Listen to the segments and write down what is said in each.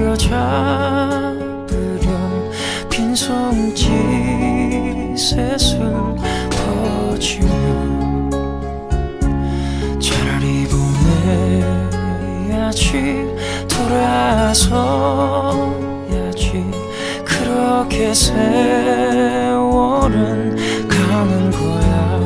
잡으려 잡으려 빈손짓 셋을 퍼지며 차라리 보내야지 돌아서야지. 그렇게 세월은 가는 거야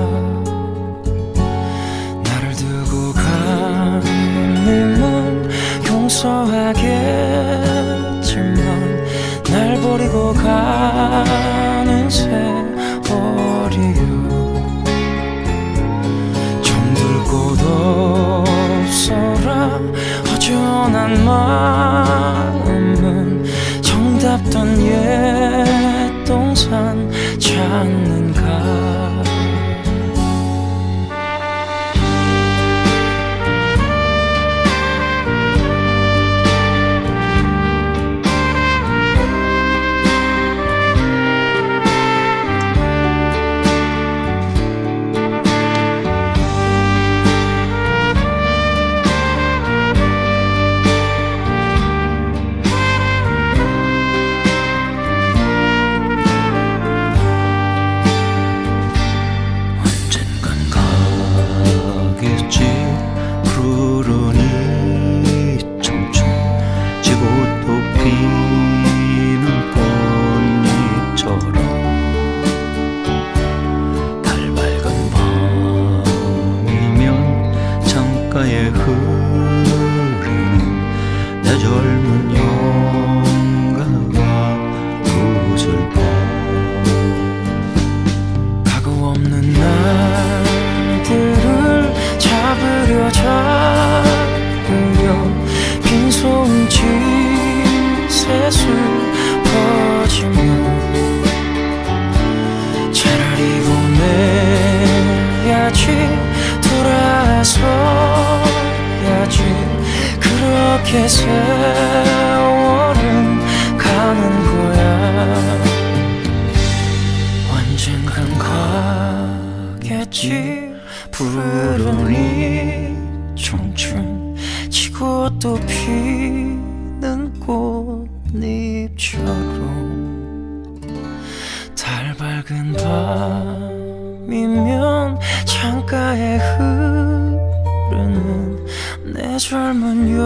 용서하겠지만 날 버리고 가는 세월이요. 정들 곳 없어라. 허전한 마음은 정답던 옛 동산 찾는 창가에 흐르는 내 젊은 영가가 구슬퍼 가고 없는 날들을 잡으려 잡으려 빈손짓 셋을 퍼지며 그렇게 세월은 가는 거야. 언젠간 가겠지 푸른 이 청춘 지고 또 피는 꽃잎처럼. 달 밝은 밤이면 창가에 흐르는 내 젊은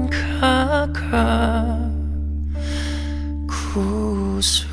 연가가 구슬